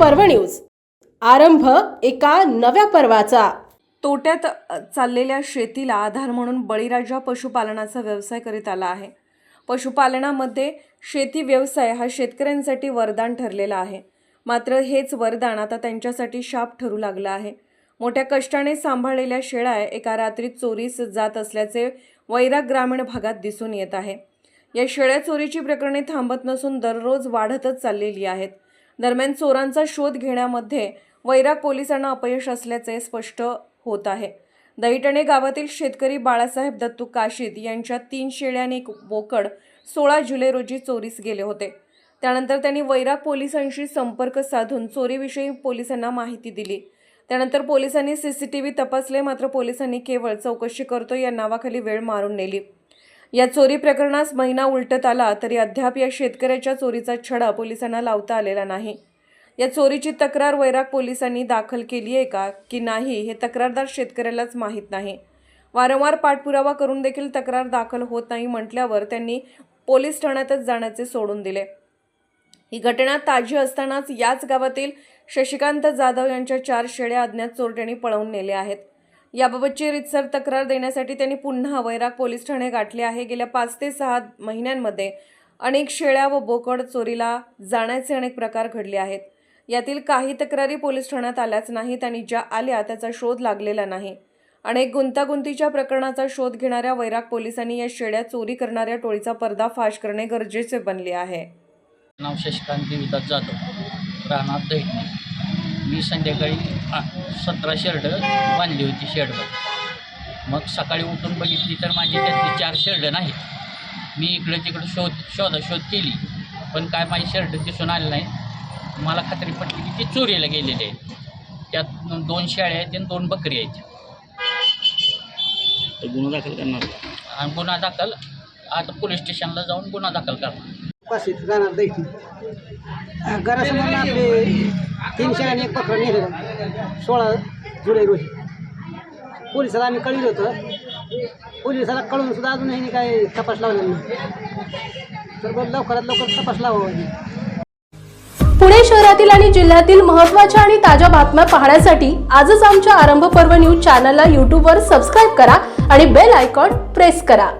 पर्व न्यूज. आरंभ एका नव्या पर्वाचा. तोट्यात चाललेल्या शेतीला आधार म्हणून बळीराजा पशुपालनाचा व्यवसाय करीत आला आहे. पशुपालनामध्ये शेती व्यवसाय हा शेतकऱ्यांसाठी वरदान ठरलेला आहे. मात्र हेच वरदान आता त्यांच्यासाठी शाप ठरू लागलं आहे. मोठ्या कष्टाने सांभाळलेल्या शेळ्या एका रात्रीत चोरीस जात असल्याचे वैराग ग्रामीण भागात दिसून येत आहे. या शेळ्या चोरीची प्रकरणे थांबत नसून दररोज वाढतच चाललेली आहेत. दरम्यान चोरांचा शोध घेण्यामध्ये वैराग पोलिसांना अपयश असल्याचे स्पष्ट होत आहे. दहिटणे गावातील शेतकरी बाळासाहेब दत्तू काशीद यांच्या तीन शेळ्या आणि एक बोकड सोळा जुलै रोजी चोरीस गेले होते. त्यानंतर त्यांनी वैराग पोलिसांशी संपर्क साधून चोरीविषयी पोलिसांना माहिती दिली. त्यानंतर पोलिसांनी सी सी टी व्ही तपासले मात्र पोलिसांनी केवळ चौकशी करतो या नावाखाली वेळ मारून नेली. या चोरी प्रकरणास महिना उलटत आला तरी अद्याप या शेतकऱ्याच्या चोरीचा छडा पोलिसांना लावता आलेला नाही. या चोरीची तक्रार वैराग पोलिसांनी दाखल केली आहे का की नाही हे तक्रारदार शेतकऱ्यालाच माहीत नाही. वारंवार पाठपुरावा करून देखील तक्रार दाखल होत नाही म्हटल्यावर त्यांनी पोलीस ठाण्यातच जाण्याचे सोडून दिले. ही घटना ताजी असतानाच याच गावातील शशिकांत जाधव यांच्या चार शेळ्या अज्ञात चोरट्यांनी पळवून नेले आहेत. याबाबतची रितसर तक्रार देण्यासाठी त्यांनी पुन्हा वैराग पोलीस ठाणे गाठले आहे. गेल्या पाच ते सहा महिन्यांमध्ये अनेक शेळ्या व बोकड चोरीला जाण्याचे अनेक प्रकार घडले आहेत. यातील काही तक्रारी पोलीस ठाण्यात आल्याच नाहीत आणि ज्या आल्या त्याचा शोध लागलेला नाही. अनेक गुंतागुंतीच्या प्रकरणाचा शोध घेणाऱ्या वैराग पोलिसांनी या शेळ्या चोरी करणाऱ्या टोळीचा पर्दाफाश करणे गरजेचे बनले आहे. नाव शशिकांत देविदास जाधव राहणार मी संध्याकाळी सतरा शेरडं बांधली होती शेडवर मग सकाळी उठून बघितली तर माझी त्यातली चार शेरडं नाहीत. मी इकडं तिकडं शोध शोधाशोध केली. पण काय माझी शेरडं दिसून आले नाही. मला खात्री पटली की ती चोरीला गेलेली आहे. त्यात दोन शेळ्या आहेत आणि दोन बकरी आहेत. गुन्हा दाखल करणार आणि गुन्हा दाखल. आता पोलीस स्टेशनला जाऊन गुन्हा दाखल करणार. घरासमोर आपले तीनशे आणि एक पत्र नेलं सोळा जुलै रोजी. पोलिसाला आम्ही कळलं होतं. पोलिसाला कळून सुद्धा अजूनही काय तपास लावलेला नाही. तर लवकरात लवकर तपास लावावा पुणे शहरातील आणि जिल्ह्यातील महत्त्वाच्या आणि ताज्या बातम्या पाहण्यासाठी आजच आमच्या आरंभ पर्व न्यूज चॅनलला यूट्यूबवर सबस्क्राईब करा आणि बेल आयकॉन प्रेस करा.